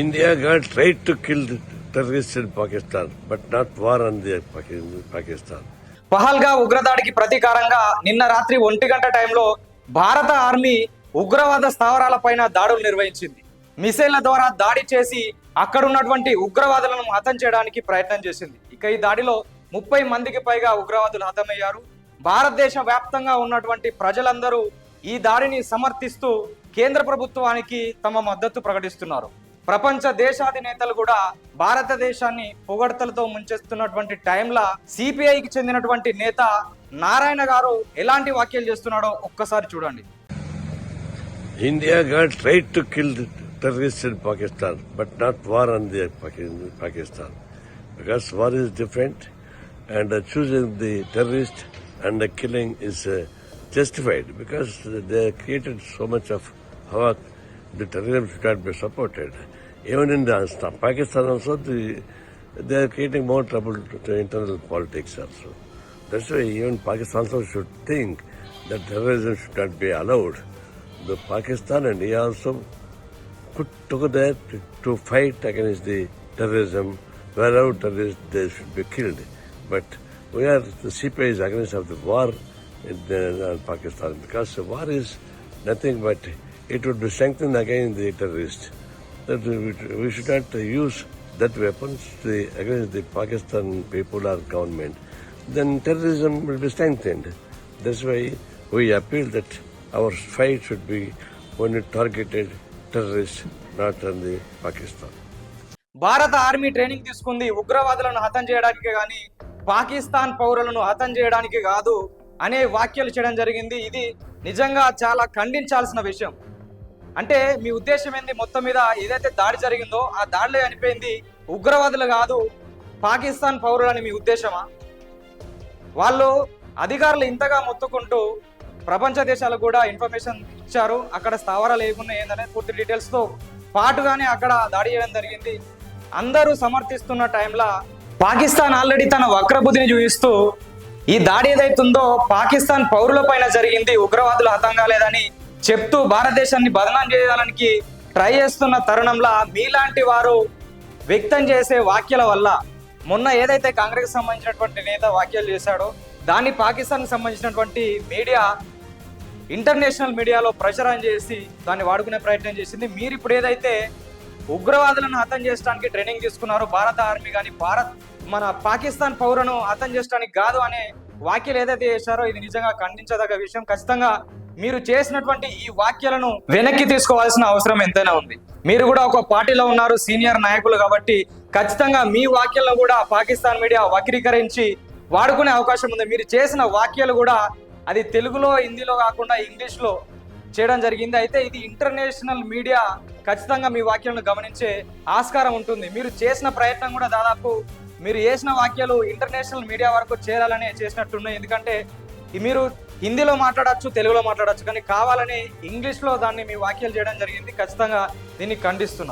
India got right to kill terrorist in Pakistan but not war on the Pakistan Pahalgam ఉగ్రదాడికి ప్రతీకారంగా నిన్న రాత్రి ఒంటి గంట టైంలో భారత ఆర్మీ ఉగ్రవాద స్థావరాలపైన దాడులు నిర్వహించింది. మిసైళ్ళ ద్వారా దాడి చేసి అక్కడ ఉన్నటువంటి ఉగ్రవాదులను హతం చేయడానికి ప్రయత్నం చేసింది. ఇక ఈ దాడిలో ముప్పై మందికి పైగా ఉగ్రవాదులు హతమయ్యారు. భారతదేశ వ్యాప్తంగా ఉన్నటువంటి ప్రజలందరూ ఈ దాడిని సమర్థిస్తూ కేంద్ర ప్రభుత్వానికి తమ మద్దతు ప్రకటిస్తున్నారు. ప్రపంచ దేశాది నేతలు కూడా భారతదేశాన్ని పొగడతలతో ముంచేస్తున్నటువంటి టైంలా సిపిఐ కి చెందినటువంటి నేత నారాయణ గారు ఎలాంటి వ్యాఖ్యలు చేస్తున్నాడో ఒక్కసారి చూడండి. India to kill terrorist Pakistan but not war on the Pakistan because war is different and choosing the terrorist and killing is justified because they created so much of havoc supported Even in the, Pakistan also, the, they are creating more trouble to, to internal politics also. That's why even Pakistan also should think that terrorism should not be allowed. The Pakistan and India also put together to, to fight against the terrorism. Wherever terrorists, they should be killed. But we are, the CPI is against of the war in the, uh, Pakistan because the war is nothing but it would be strengthened against the terrorists. That we, we should not use that weapons to, against the Pakistan people or government. Then terrorism will be strengthened. That's why we appeal that our fight should be only targeted terrorists, not on the Pakistan. భారత army training తీసుకుంది ఉగ్రవాదులను హతం చేయడానికి కానీ పాకిస్తాన్ పౌరులను హతం చేయడానికి కాదు అనే వ్యాఖ్యలు చేయడం జరిగింది ఇది నిజంగా చాలా ఖండించాల్సిన విషయం అంటే మీ ఉద్దేశం ఏంది? మొత్తం మీద ఏదైతే దాడి జరిగిందో ఆ దాడిలో చనిపోయింది ఉగ్రవాదులు కాదు పాకిస్తాన్ పౌరులని మీ ఉద్దేశమా? వాళ్ళు అధికారులు ఇంతగా మొత్తుకుంటూ ప్రపంచ దేశాలకు కూడా ఇన్ఫర్మేషన్ ఇచ్చారు. అక్కడ స్థావరాలు ఏమున్నాయి ఏందనే పూర్తి డీటెయిల్స్తో పాటుగానే అక్కడ దాడి చేయడం జరిగింది. అందరూ సమర్థిస్తున్న టైంలో పాకిస్తాన్ ఆల్రెడీ తన వక్రబుద్ధిని చూపిస్తూ ఈ దాడి ఏదైతుందో పాకిస్తాన్ పౌరుల పైన జరిగింది. ఉగ్రవాదులు హతం కాలేదని చెప్తూ భారతదేశాన్ని బదనాం చేయడానికి ట్రై చేస్తున్న తరుణంలో మీలాంటి వారు వ్యక్తం చేసే వాక్యాల వల్ల మొన్న ఏదైతే కాంగ్రెస్ సంబంధించినటువంటి నేత వ్యాఖ్యలు చేశాడో దాన్ని పాకిస్తాన్కి సంబంధించినటువంటి మీడియా ఇంటర్నేషనల్ మీడియాలో ప్రచారం చేసి దాన్ని వాడుకునే ప్రయత్నం చేసింది. మీరు ఇప్పుడు ఏదైతే ఉగ్రవాదులను హతం చేయడానికి ట్రైనింగ్ తీసుకున్నారో భారత ఆర్మీ కానీ భారత్ మన పాకిస్తాన్ పౌరులను హతం చేయడానికి కాదు అనే వ్యాఖ్యలు ఏదైతే చేశారో ఇది నిజంగా ఖండించదగ్గ విషయం. ఖచ్చితంగా మీరు చేసినటువంటి ఈ వాక్యాలను వెనక్కి తీసుకోవాల్సిన అవసరం ఎంతైనా ఉంది. మీరు కూడా ఒక పార్టీలో ఉన్నారు సీనియర్ నాయకులు కాబట్టి ఖచ్చితంగా మీ వాక్యాలను కూడా పాకిస్తాన్ మీడియా వక్రీకరించి వాడుకునే అవకాశం ఉంది. మీరు చేసిన వాక్యాలు కూడా అది తెలుగులో హిందీలో కాకుండా ఇంగ్లీష్లో చేయడం జరిగింది. అయితే ఇది ఇంటర్నేషనల్ మీడియా ఖచ్చితంగా మీ వాక్యాలను గమనించే ఆస్కారం ఉంటుంది. మీరు చేసిన ప్రయత్నం కూడా దాదాపు మీరు చేసిన వాక్యాలు ఇంటర్నేషనల్ మీడియా వరకు చేరాలని చేసినట్టున్నాయి ఎందుకంటే మీరు హిందీలో మాట్లాడచ్చు తెలుగులో మాట్లాడచ్చు కానీ కావాలని ఇంగ్లీష్లో దాన్ని మీ వ్యాఖ్యలు చేయడం జరిగింది. ఖచ్చితంగా దీన్ని ఖండిస్తున్నాం.